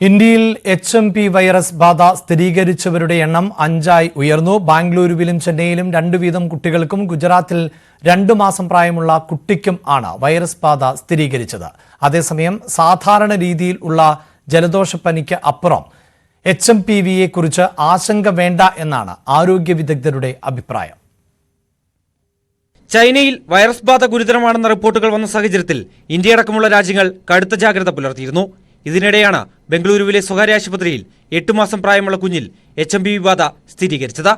ഇന്ത്യയിൽ H M P virus ബാധ സ്ഥിരീകരിച്ചവരുടെ എണ്ണം അഞ്ചായി ഉയർന്നു. ബാംഗ്ലൂരുവിലും ചെന്നൈയിലും രണ്ടു വീതം കുട്ടികൾക്കും ഗുജറാത്തിൽ രണ്ടു മാസം പ്രായമുള്ള കുട്ടിക്കും ആണ് വൈറസ് ബാധ സ്ഥിരീകരിച്ചത്. അതേസമയം സാധാരണ രീതിയിൽ ഉള്ള ജലദോഷപ്പനിക്ക് അപ്പുറം എച്ച് എം പി വിയെ കുറിച്ച് ആശങ്ക വേണ്ട എന്നാണ് ആരോഗ്യ വിദഗ്ധരുടെ അഭിപ്രായം. ചൈനയിൽ വൈറസ് ബാധ ഗുരുതരമാണെന്ന റിപ്പോർട്ടുകൾ വന്ന സാഹചര്യത്തിൽ ഇന്ത്യയടക്കമുള്ള രാജ്യങ്ങൾ കടുത്ത ജാഗ്രത പുലർത്തിയിരുന്നു. ഇതിനിടെയാണ് ബംഗളൂരുവിലെ സ്വകാര്യ ആശുപത്രിയിൽ എട്ടു മാസം പ്രായമുള്ള കുഞ്ഞിൽ എച്ച് എം ബി ബാധ സ്ഥിരീകരിച്ചത്.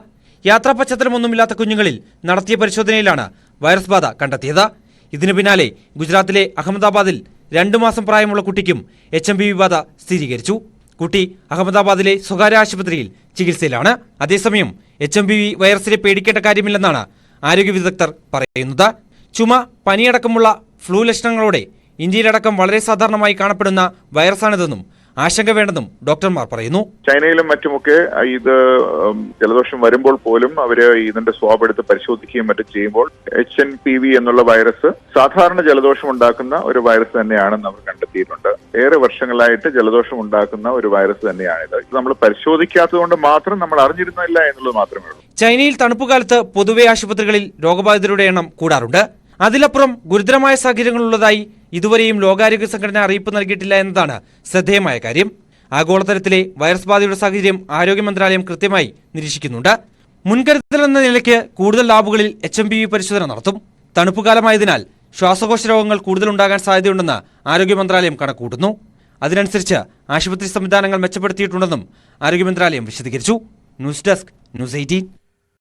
യാത്രാ പശ്ചാത്തലമൊന്നുമില്ലാത്ത കുഞ്ഞുങ്ങളിൽ നടത്തിയ പരിശോധനയിലാണ് വൈറസ് ബാധ കണ്ടെത്തിയത്. ഇതിനു പിന്നാലെ ഗുജറാത്തിലെ അഹമ്മദാബാദിൽ രണ്ടു മാസം പ്രായമുള്ള കുട്ടിക്കും എച്ച് എം ബി ബാധ സ്ഥിരീകരിച്ചു. കുട്ടി അഹമ്മദാബാദിലെ സ്വകാര്യ ആശുപത്രിയിൽ ചികിത്സയിലാണ്. അതേസമയം എച്ച് എം ബി വി വൈറസിനെ പേടിക്കേണ്ട കാര്യമില്ലെന്നാണ് ആരോഗ്യ വിദഗ്ധർ പറയുന്നത്. ചുമ പനിയടക്കമുള്ള ഫ്ലൂ ലക്ഷണങ്ങളോടെ ഇന്ത്യയിലടക്കം വളരെ സാധാരണമായി കാണപ്പെടുന്ന വൈറസാണിതെന്നും ആശങ്ക വേണ്ടെന്നും ഡോക്ടർമാർ പറയുന്നു. ചൈനയിലും മറ്റുമൊക്കെ ഇത് ജലദോഷം വരുമ്പോൾ പോലും അവർ ഇതിന്റെ സ്വാബ് എടുത്ത് പരിശോധിക്കുകയും മറ്റും ചെയ്യുമ്പോൾ എച്ച് എൻ പി വി എന്നുള്ള വൈറസ് സാധാരണ ജലദോഷം ഉണ്ടാക്കുന്ന ഒരു വൈറസ് തന്നെയാണെന്ന് അവർ കണ്ടെത്തിയിട്ടുണ്ട്. ഏറെ വർഷങ്ങളായിട്ട് ജലദോഷം ഉണ്ടാക്കുന്ന ഒരു വൈറസ് തന്നെയാണിത്. ഇത് നമ്മൾ പരിശോധിക്കാത്തതുകൊണ്ട് മാത്രം നമ്മൾ അറിഞ്ഞിരുന്നില്ല എന്നുള്ളത് മാത്രമേ ഉള്ളൂ. ചൈനയിൽ തണുപ്പുകാലത്ത് പൊതുവെ ആശുപത്രികളിൽ രോഗബാധിതരുടെ എണ്ണം കൂടാറുണ്ട്. അതിലപ്പുറം ഗുരുതരമായ സാഹചര്യങ്ങളുള്ളതായി ഇതുവരെയും ലോകാരോഗ്യ സംഘടന അറിയിപ്പ് നൽകിയിട്ടില്ല എന്നതാണ് ശ്രദ്ധേയമായ കാര്യം. ആഗോളതലത്തിലെ വൈറസ് ബാധയുടെ സാഹചര്യം ആരോഗ്യ മന്ത്രാലയം കൃത്യമായി നിരീക്ഷിക്കുന്നുണ്ട്. മുൻകരുതൽ എന്ന നിലയ്ക്ക് കൂടുതൽ ലാബുകളിൽ എച്ച് എം പി വി പരിശോധന നടത്തും. തണുപ്പുകാലമായതിനാൽ ശ്വാസകോശ രോഗങ്ങൾ കൂടുതലുണ്ടാകാൻ സാധ്യതയുണ്ടെന്ന് ആരോഗ്യ മന്ത്രാലയം കണക്കൂട്ടുന്നു അതിനനുസരിച്ച് ആശുപത്രി സംവിധാനങ്ങൾ മെച്ചപ്പെടുത്തിയിട്ടുണ്ടെന്നും ആരോഗ്യ മന്ത്രാലയം വിശദീകരിച്ചു. News desk news eighteen.